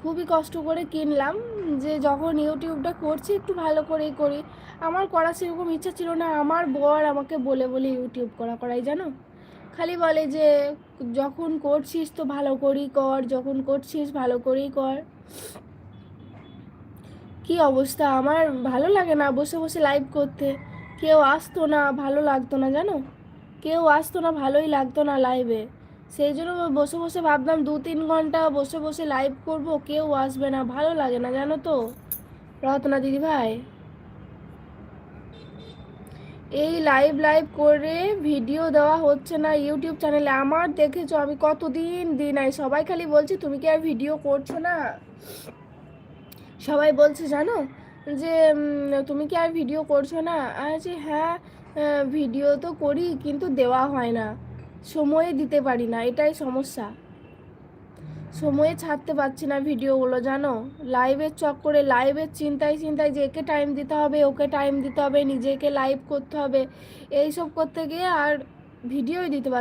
খুবই কষ্ট করে কিনলাম, যে যখন ইউটিউবটা করছি একটু ভালো করেই করি। আমার করা সেরকম ইচ্ছা ছিল না, আমার বর আমাকে বলে বলে ইউটিউব করা করাই, জানো? খালি বলে যে, যখন করছিস তো ভালো করেই কর, যখন করছিস ভালো করেই কর। কি অবস্থা? আমার ভালো লাগে না বসে বসে লাইভ করতে। কেউ আসতো না, ভালো লাগতো না, জানো? কেউ আসতো না, ভালোই লাগতো না লাইভে সেই জন্য বসে বসে ভাবলাম দু তিন ঘণ্টা বসে বসে লাইভ করব, কেউ আসবে না। ভালো লাগে না, জানো তো। রত্না দিদি ভাই। এই লাইভ লাইভ করে ভিডিও দেওয়া হচ্ছে না ইউটিউব চ্যানেলে আমার দেখেছ, আমি কতদিন দিন আই সবাই খালি বলছে, তুমি কি আর ভিডিও করছ না? সবাই বলছে, জানো যে তুমি কি আর ভিডিও করছ না? আর যে হ্যাঁ ভিডিও তো করি, কিন্তু দেওয়া হয় না। সময়ে দিতে পারি না, এটাই সমস্যা। সময়ে ছাড়তে পারছি না ভিডিওগুলো, জানো? লাইভের চক্করে লাইভের চিন্তায় চিন্তায় যে একে টাইম দিতে হবে, ওকে টাইম দিতে হবে, নিজেকে লাইভ করতে হবে। এইসব করতে গিয়ে আর ভিডিওই দিতে পারছি